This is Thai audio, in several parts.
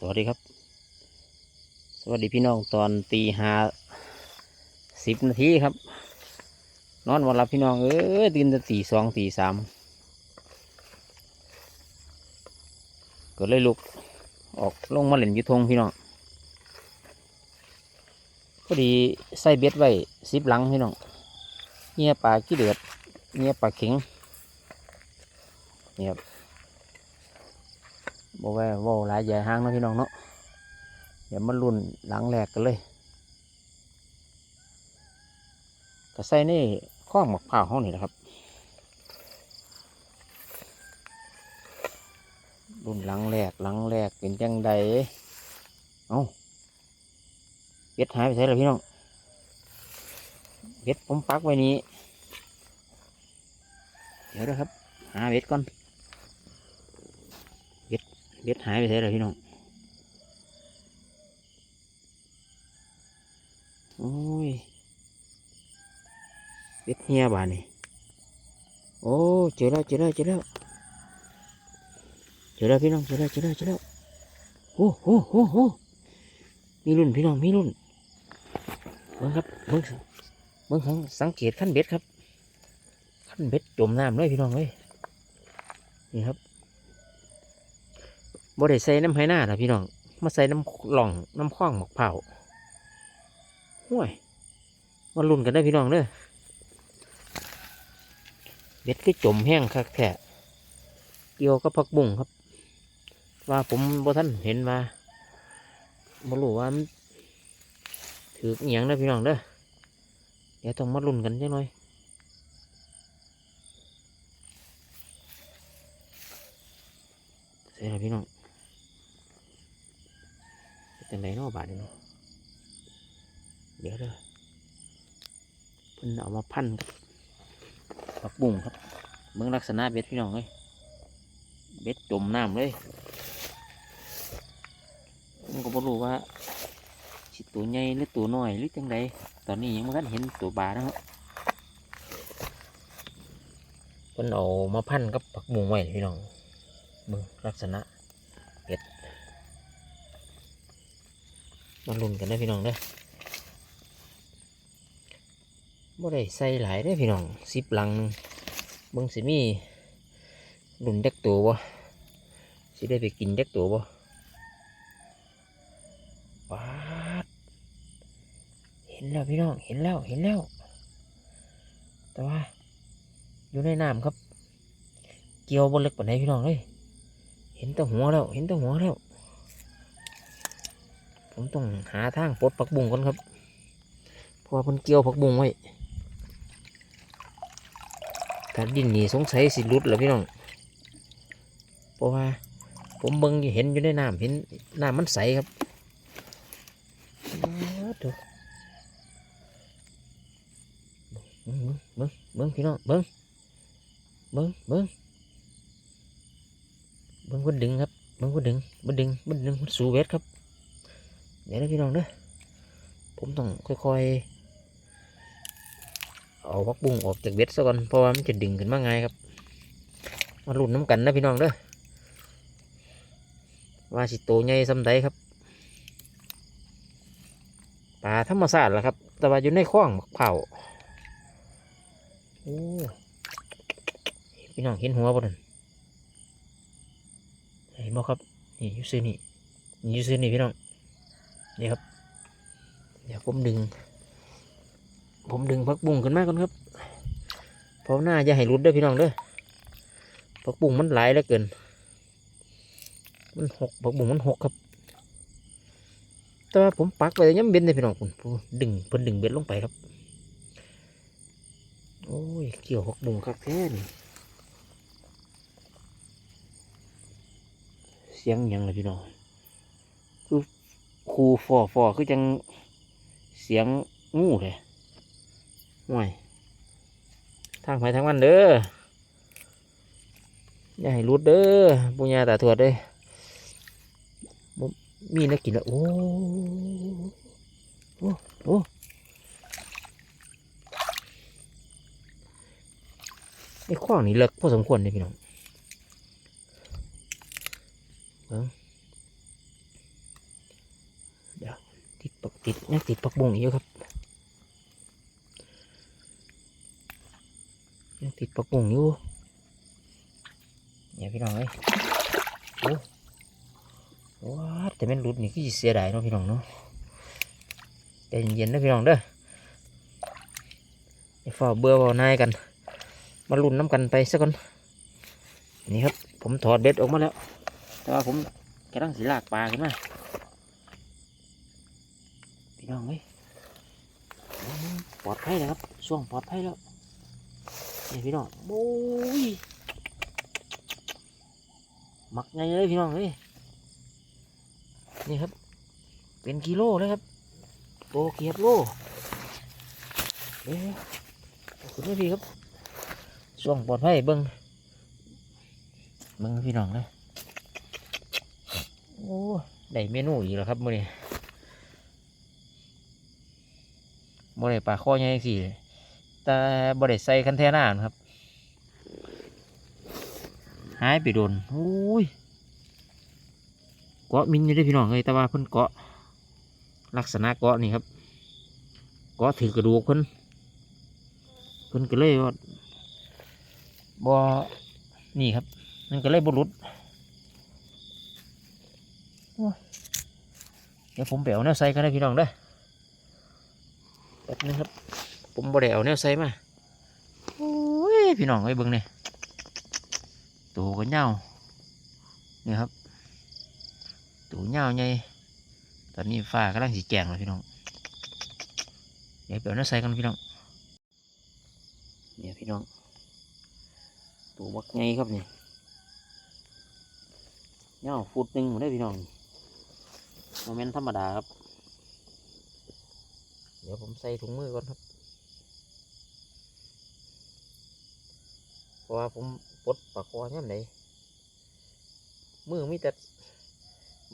สวัสดีครับ สวัสดีพี่น้องตอนตีห้าสิบนาทีครับ นอนวันรับพี่น้องเอ้ยตื่นต่ตีสองตีสามก็เลยลุกออกลงมาเล่นยุทงพี่น้องพอดีใส่เบ็ดไว้สิบหลังพี่น้องเงี้ยปลาขี้เดือดเงี้ยปลาเข็งเนี่ครั บอกว่าว่าหลายใหญ่ห้างเนาะพี่น้องเนาะเดี๋ยวมารุ่นหลังแรกกันเลยก็ใส่ในข้องหมกผ้าห้องนี่แหละครับ รุ่นหลังแรกหลังแรกเป็นจังใดเอ้าเบ็ดหายไปไหนล่ะพี่น้องเบ็ดผมปักไว้นี้เดี๋ยวนะครับ หาเบ็ดก่อน เบ็ดหายไปไหนเลยพี่น้องโอ้ยเบ็ดเฮียบานนี่โอ้เจอแล้วเจอแล้วเจอแล้วเจอแล้วพี่น้องเจอแล้วเจอแล้วเจอแล้วโอ้โหโอ้โหมีรุ่นพี่น้องมีรุ่นเบิ้งครับเบิ้งเบิ้งสังสังเกตขั้นเบ็ดครับขั้นเบ็ดจมน้ำเลยพี่น้องเลยนี่ครับ บ่ได้ใส่น้ำไหหน้านะพี่น้อง มาใส่น้ำหล่องน้ำข้องหมกเผาห่วยมาลุ้นกันได้พี่น้องเด้อเบ็ดก็จมแห้งคักแท้เกี่ยวกับผักบุ้งครับ ว่าผมบ่ท่านเห็นว่าบ่รู้ว่ามันถืออหย่างนะพี่น้องเด้อเดี๋ยวต้องมาลุ้นกันจังหน่อยใส่ละพี่น้อง เป็นไงเนาะบาดนี้เนาะเดี๋ยวเด้อเพิ่นเอามาพันกับผักบุ้งครับเมืองลักษณะเบ็ดพี่น้องเลยเบ็ดจมน้ำเลยผมก็บ่รู้ว่าสิตัวใหญ่หรือตัวน้อยหรือจังใดตอนนี้ยังไม่ทันเห็นตัวบานะครับเพิ่นเอามาพันกับผักบุ้งไว้พี่น้องเมืองลักษณะ มาลุ้นกันได้พี่น้องเด้อบ่ได้ใส่หลายได้พี่น้องสิบลังนึงเบิ่งสิมีลุ้นเด็กตัวบ่สิได้ไปกินเด็กตัวบ่ปาดเห็นแล้วพี่น้องเห็นแล้วเห็นแล้ว แต่ว่า อยู่ในน้ำครับ เกี่ยวบนเล็กปานไหนพี่น้องเลยเห็นแต่หัวแล้ว เห็นแต่หัวแล้ว ผมต้องหาทางปลดผักบุ้งก่อนครับเพราะว่ามันเกี่ยวผักบุ้งไว้ถ้าดินนี่สงสัยสิหลุดแล้วพี่น้อง เพราะว่า ผมเบิ่งเห็นอยู่ในน้ำเห็นน้ำมันใสครับอ้าวเบิ่งเบิ่งเบิ่งพี่น้องเบิ่งเบิ่งเบิ่งเบิ่งมันดึงครับเบิ่งมันดึงมันดึงมันดึงมันสูเวทครับ เดี๋ยวนะพี่น้องเด้อผมต้องค่อยๆ เอาพักบุ้งออกจากเบ็ดซะก่อนเพราะว่ามันจะดึงขึ้นมาไงครับ มาลุ้นน้ำกันนะพี่น้องเด้อว่าสิโตใหญ่สำใดครับปลาธรรมชาสติล่ะครับ แต่ว่าอยู่ในคลองมะเผาโอ้พี่น้องเห็นหัวบ่นั่นเห็นบ่ครับนี่ยูซื้อนี่นี่อยู่ซื้อนี่พี่น้อง นี่ครับ เดี๋ยวผมดึง ผมดึงพักบุ้งขึ้นมาก่อนครับเพราะหน้าจะให้รุดด้อพี่น้องเด้อพักบุ้งมันหลายเหลือเกิน มันหกพักบุ้งมันหกครับ แต่ว่าผมปักไปย้ำเบ็ดเลยพี่น้องผมดึงเพิ่นดึงเบ็ดลงไปครับ โอ้ยเกี่ยวพักบุ้งคักแท้นี่เสียงยังเลยพี่น้องคู คูฟอฟอคือจังเสียงงูเลยห่วยทางไปทางมันเด้ออย่าให้รุดเด้อปุญญาตาถวดเด้อมีนักกินล้วโอ้โอ้โอ้ไอ้ขว้างนี่เลิกพอสมควรเลยพี่น้องเบิ่ง ติดปักติดยังติดปักบุ้งอยู่ครับยังติดปักบุ้งอยู่เนี่ยพี่น้องเอ้ยโอ้ว้าแต่แม่นรุดนี่ก็สิเสียดายเนาะพี่น้องเนาะใจเย็นๆนะพี่น้องเด้ออย่าฝ่าเบื่อเบานายกัน มาลุ้นน้ำกันไปสักก่อนนี่ครับ ผมถอดเบ็ดออกมาแล้ว แต่ว่าผมกำลังสีลากปลาขึ้นมา น้องเอ้ยอืมปลอดภัยแล้วครับช่วงปลอดภัยแล้วนี่พี่น้องโอ้ยหมักไงเลยพี่น้องเอ้ยนี่ครับ เป็นกิโลเลยครับโตเกียบโลเอ๊ะคุณด้วยพี่ครับช่วงปลอดภัยเบิ้งเบิ้งพี่น้องเลยโอ้ได้เมนูอีกแล้วครับมื้อนี้ บ่ได้ปลาข้อใหญ่สิแต่บ่ได้ใส่คันแทน่านะครับ หายไปโดนโอ้ยเกาะมินอยู่ได้พี่น้องเลยแต่ว่าเพิ่นเกาะ ลักษณะเกาะนี่ครับ เกาะถือกระดูกเพิ่นเพิ่นก็เลยว่าบ่นี่ครับมันก็เลยบ่หลุดเดี๋ยวผมไปเอาแนวใส่กันนะพี่น้องเด้อ แป๊บนึงครับ ผมบ่ได้เอาแนวใส่มาโอ้ยพี่น้องไอ้เบิ่งนี่ยตัวก็เหงานี่ครับตัวเหงาใหญ่ตอนนี้ฟ้ากำลังสีแกงแล้วพี่น้องเดี๋ยวไปเอาแนวใส่กันพี่น้องเนี่ยพี่น้องตัวบักไงครับเนี่เหงาฟุตหนึ่งหมดได้พี่น้องโมเมนต์ธรรมดาครับ ดี๋ยวผมใส่ถุงมือก่อนครับเพราะว่าผมปลดปากคอเนี่ยไหนมือมีแต่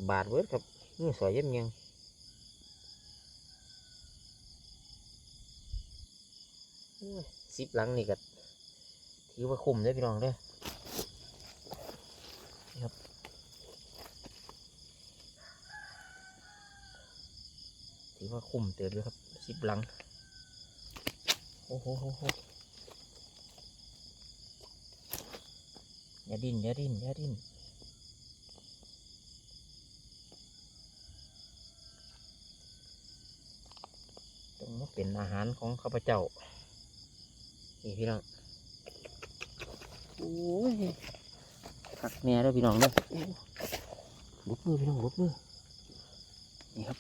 บาดเวิร์ดครับมือสอยเย็บยังสิบหลังนี่ก็ถือว่าคุ้มเลยพี่น้องเด้อถือว่าคุ้มเตือนด้วยครับ สิบหลัง โอ้โหโหโหอย่าดิ้นอย่าดิ้นอย่าดิ้นต้องมาเป็นอาหารของข้าพเจ้า นี่พี่น้อง โอ้ยขักแน่เด้อพี่น้องเด้อโอ้ลุกมือพี่น้องลุกมือนี่ครับ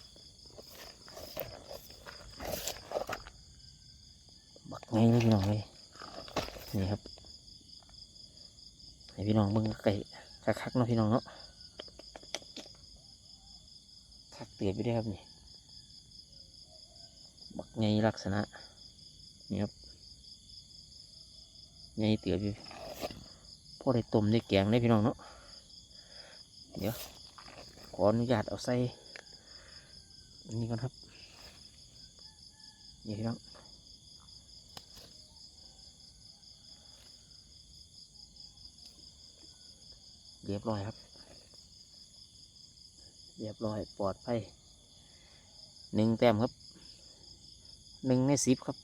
บัก ไงเลยพี่น้องเลยนี่ครับให้พี่น้องเบิ่งไก่คักๆเนาะพี่น้องเนาะคักเตือนไปได้ครับนี่บักไงลักษณะนี่ครับไงเตือนอยู่พอได้ต้มได้แกงได้พี่น้องเนาะเดี๋ยวขออนุญาตเอาใส่อันนี้ก่อนครับนี่พี่น้อง เรียบร้อยครับ เรียบร้อยปลอดภัยหนึ่งแต้มครับหนึ่งในสิบครับ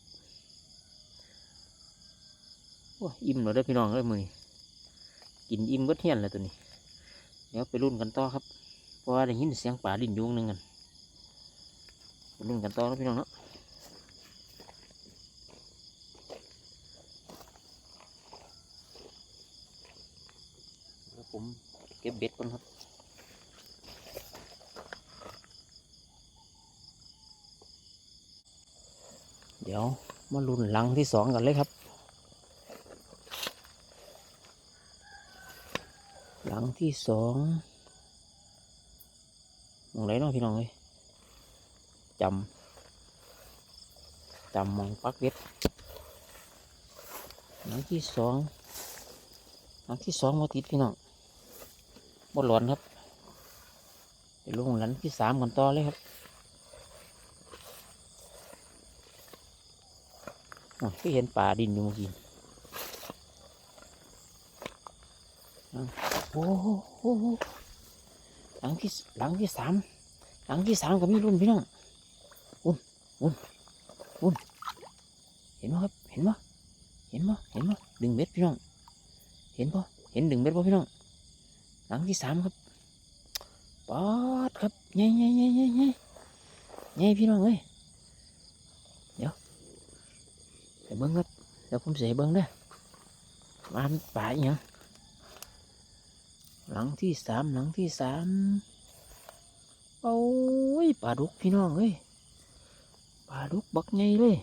โอ้ยอิ่มแล้วเด้พี่น้องเอ้ยมือนี้กินอิ่มเบิดเฮียนเลยตัวนี้เดี๋ยวไปรุ่นกันต่อครับเพราะว่าได้ยินเสียงป่าดินยุงหนึ่งกันรุ่นกันต่อนะพี่น้องเนาะแล้ว ผมเก็บเบ็ดก่อนครับเดี๋ยวมาลุ้นหลังที่สองกันเลยครับหลังที่สองมองไหนเนาะพี่น้องเอ้ยจำจำมองปักเบ็ดหลังที่สองหลังที่สองมาติดพี่น้อง บนหลอนครับไปลงหลังที่สามกันต่อเลยครับอ๋อที่เห็นป่าดินอยู่เมื่อกี้โอ้โหหลังที่หลังที่สามหลังที่สามก็มีรุ่นพี่น้องอุ่นอุ่นเห็นไหมครับ เห็นไหมเห็นไหมเห็นไหมดึงเบ็ดพี่น้อง เห็นปะเห็นดึงเบ็ดปะพี่น้อง หลังที่สามครับปอดครับใหญ่ใหญ่ใหญ่ใหญ่ใหญ่ใหญ่พี่น้องเอ้ยเดี๋ยวไปเบิ้งครับเดี๋ยวผมเสียเบิ้งเด้มามันป่าอหยังหลังที่สามหลังที่สามโอ้ยปลาดุกพี่น้องเอ้ยปลาดุกบักใหญ่เลย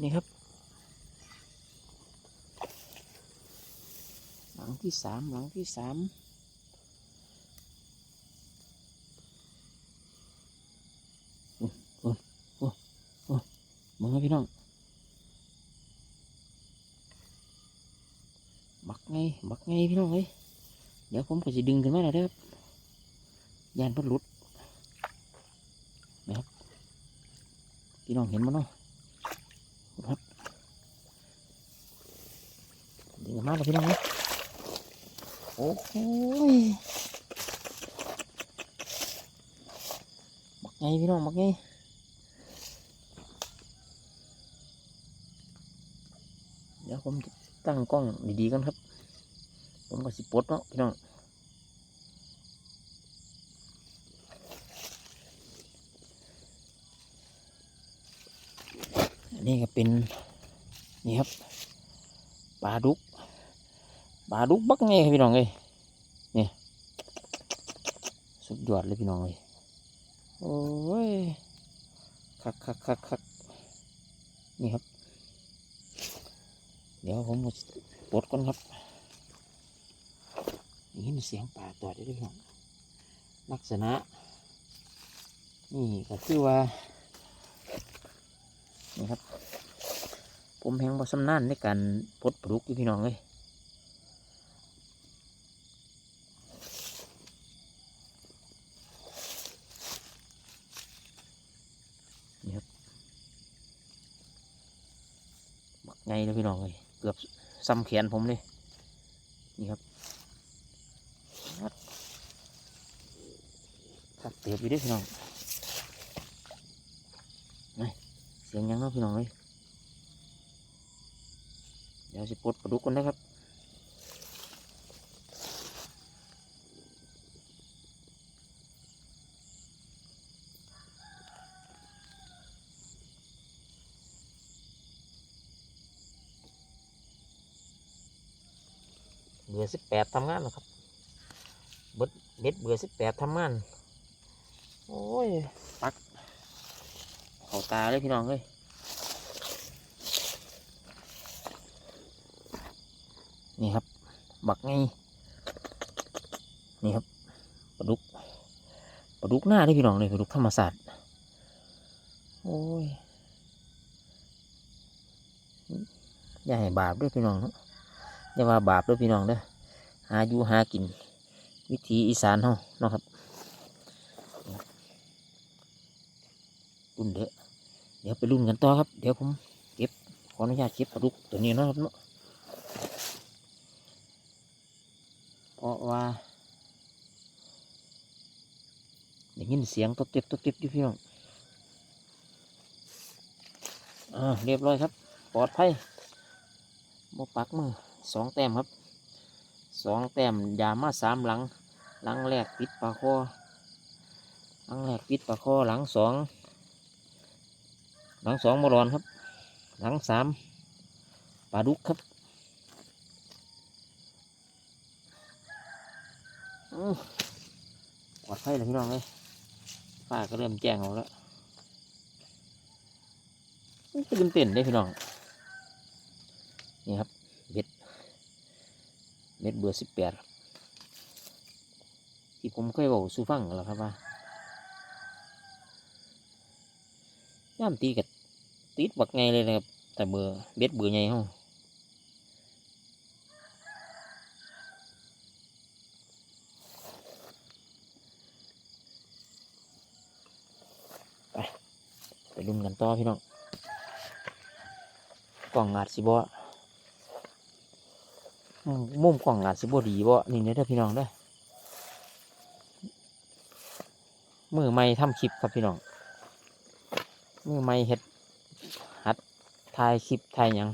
นี่ครับ หลั งที่สามหลังที่สามโอ้โอ้โอ้โอ้มึงนะพี่น้องบักไงบักไงพี่น้องเอ้ยเดี๋ยวผมก็จะดึงขึ้นมาแล้วเด้อครับยานพัดหลุดนะครับพี่น้องเห็นมั้ยเนาะครับดึงขึ้นมาแล้วพี่น้องเอ้ย โอ้โหยบักไงพี่น้องบักไงเดี๋ยวผมตั้งกล้องดีๆกันครับ ผมก็สิปลดเนาะพี่น้องนนี้ก็เป็น นี่ครับปลาดุก ปลาดุกบักไงพี่น้องเอ้ยนี่สุดยอดเลยพี่น้องเอ้ยโอ้ยคักคักคักคักนี่ครับ เดี๋ยวผมมาปลดก่อนครับนี่เสียงป่าตอดได้ด้วยพี่น้องลักษณะ นี่ก็คือว่า นี่ครับ ผมแหงบอสำนานในการปลดปลุกอยู่พี่น้องเลย ไงเลยพี่น้องเลยเกือบซ้ำแขนผมเลยนี่ครับถัดขัดเตียบอยู่ด้วยพี่น้องนี่เสียงยังเนาะพี่น้องเลยเดี๋ยวสิปลดปลาดุกกันนะครับ เบื่อสิบแปดทำงานนะครับเบิดเบ็ดเบื่อสิบแปดทำงาน โอ้ย ปัก เข้าตาเลยพี่น้องเลยนี่ครับ บักไงนี่ครับปลาดุกปลาดุกหน้าได้พี่น้องเลยปลาดุกธรรมศาสตร์โอ้ย อย่าให้บาปด้วยพี่น้องเนาะ อย่าว่าบาปด้วยพี่น้องเด้อหาอยู่หากิน วิถีอีสานเฮาเนาะครับรุ่นเด้อเดี๋ยวไปรุ่นกันต่อครับ เดี๋ยวผมเก็บขออนุญาตเก็บปลาดุกตัวนี้นะครับเนาะเพราะว่าได้ยินเสียงตบเต็บตบเต็บอยู่พี่น้องอ่าเรียบร้อยครับ ปลอดภัยบ่ปักมือ สองแต้มครับสองแต้มยามาสามหลัง หลังแรกปิดปลาคอหลังแรกปิดปลาคอหลังสองหลังสองบอลอนครับ หลังสามปลาดุกครับอื้อปลอดภัยเลยพี่น้องเลยฟ้าก็เริ่มแจ้งเอาแล้วตื่นเต้นได้พี่น้อง นี่ครับ เบ็ดเบอร์สิบแปดที่ผมเคยบอกสูฟังแล้วครับว่าย่ามตีกับติดบักไงเลยนะครับ แต่เบอร์เบ็ดเบอร์ไงห้องไปไปลุ้นกันต่อพี่น้องกล่องอาจสิบ่อ มุมกล่องอาจสิบ่ดีบ่นี่เนี่ยเด้อพี่น้องเด้อมือไม่ทำคลิปครับพี่น้องมือไม่เฮ็ดหัดถ่ายคลิปถ่ายยัง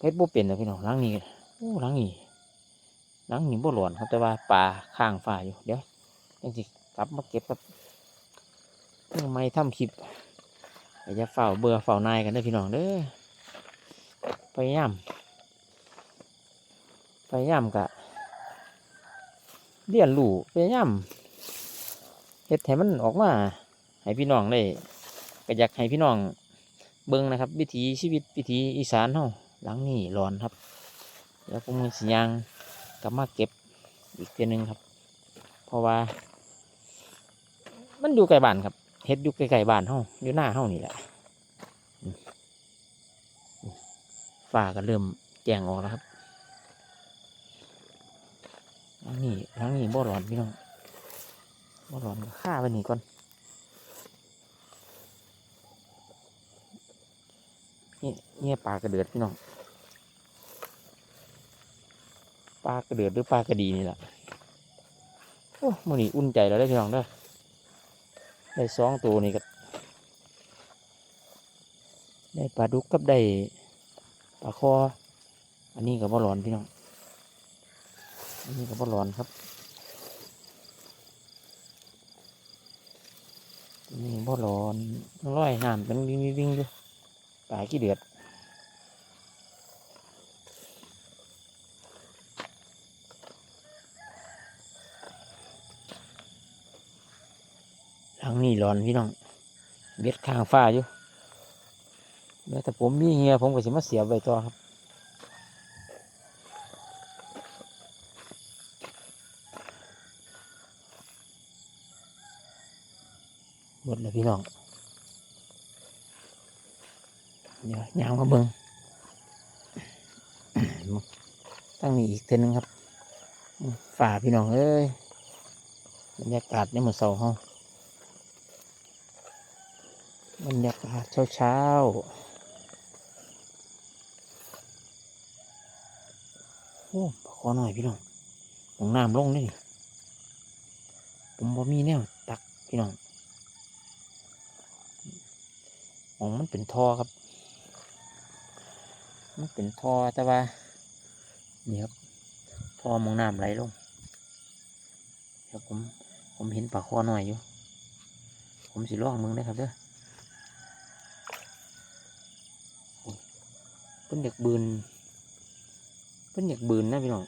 เฮ็ดบ่เป็นนะพี่น้องหลังนี้โอ้หลังนี้หลังนี้บ่หลอนครับแต่ว่าปลาข้างฟ้าอยู่เดี๋ยวจังสิกลับมาเก็บครับมือไม่ทำคลิปอย่าเฝ้าเบื่อเฝ้านายกันเด้อพี่น้องเด้อพยายาม พยายามกะเรียนรู้พยายามเฮ็ดให้มันออกมาให้พี่น้องได้ก็อยากให้พี่น้องเบิ่งนะครับ วิถีชีวิตวิถีอีสานเฮาหลังนี้ร้อนครับแล้วผมสิยางกลับมาเก็บอีกเทีนึงครับ เพราะว่า มันอยู่ใกล้บ้านครับเฮ็ดอยู่ใกลๆบ้านเฮาอยู่หน้าเฮานี่แหละอืมอืมฟ้าก็เริ่มแจ้งออกแล้วครับ หลังนี้หลังนี้บ่ร้อนพี่น้องบ่ร้อนก็ฆ่าไปนี่ก่อนนี่เนี่ยปลากระเดือดพี่น้องปลากระเดือดหรือปลากระดีนี่แหละโอ้มือนี้อุ่นใจแล้วได้พี่น้องเด้ได้สองตัวนี่ก็ได้ปลาดุกกับได้ปลาคอ อันนี้ก็บ่ร้อนพี่น้อง นี้ก็บ่ร้อนครับนี่บ่ร้อนร้อยน้ำเป็นวิ่งวิ่งๆอยู่ปลาขี้เดือดทางนี้ร้อนพี่น้องเบ็ดข้างฟ้าอยู่แล้วแต่ผมมีเฮียผมก็จะมาเสียบไว้ต่อครับ ดเลยพี่น้องเดี๋ยวยางมาเบิงตั้งนี้อีกเทอนึงครับฝ่าพี่น้องเอ้ยบรรยากาศในหมือเสาห้องบรรยากาศเช้าเช้าโอ้ขอหน่อยพี่น้องของน้ำลงนี่ผมบ่มีแนวตักพี่น้อง ของมันเป็นท่อครับ มันเป็นท่อแต่ว่านี่ครับท่อมองน้ำไหลลงเดี๋ยวผมผมเห็นปลาคอหน่อยอยู่ ผมสิลองมึงได้ครับเด้อเพิ่นอยากบืนเพิ่นอยากบืนนะพี่น้อง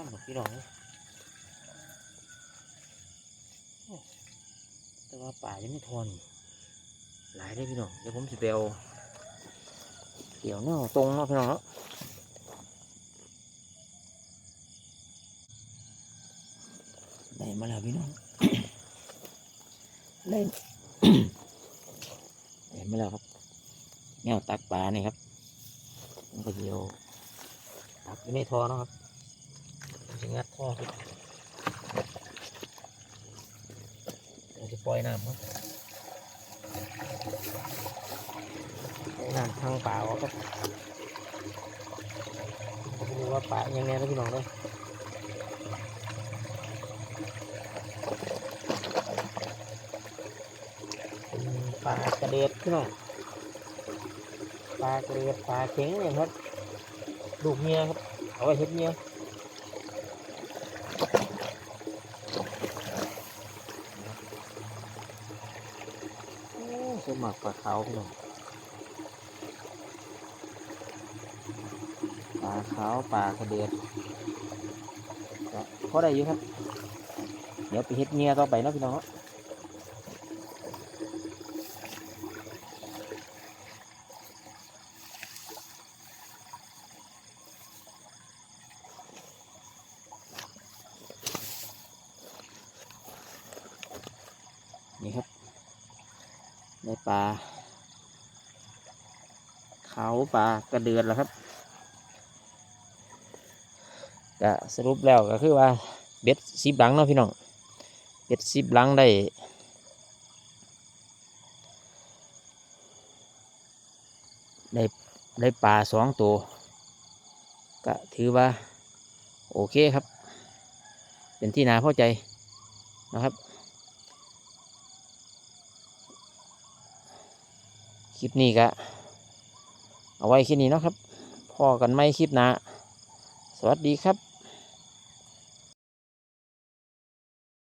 ข้ามหมดพี่น้องเลยโอ้แต่ว่าป่ายังไม่ทอนหลายได้อพี่น้องเดี๋ยวผมสิไปเอาเกี่ยวเนาะตรงเนาะพี่น้องเนาะได้มาแล้วพี่น้องได้ได้มาแล้วครับแนวตักปลานี่ครับมันก็เดียวตักอยู่ในท่อเนาะครับมัน จะงัดท่อครับเราจะปล่อยน้ำครับปล่น้ำทางป่าออกครับดูว่าป่ายังไงนะพี่น้องเลยปลากระเด็ดพี่น้องปลากระเด็ดปลาเข็งเนี่ยครับลูกเมียครับ เอาไว้เฮ็ดเมียโมักปลาขาวพี่น้องปลาขาวปลากระเด็ดก็พอได้อยู่ครับ เดี๋ยวไปเฮ็ดเงียต่อไปเนาะพี่น้องเนาะ นี่ครับได้ปลา เขาปลากระเดือนแล้วครับก็สรุปแล้วก็คือว่าเบ็ดสิบหลังเนาะพี่น้องเบ็ดสิบหลังได้ได้ได้ปลาสองตัวก็ถือว่า โอเคครับ เป็นที่นาพอใจนะครับ คลิปนี้ก็ เอาไว้แค่นี้เนาะครับพอกันไม่คลิปหน้าสวัสดีครับ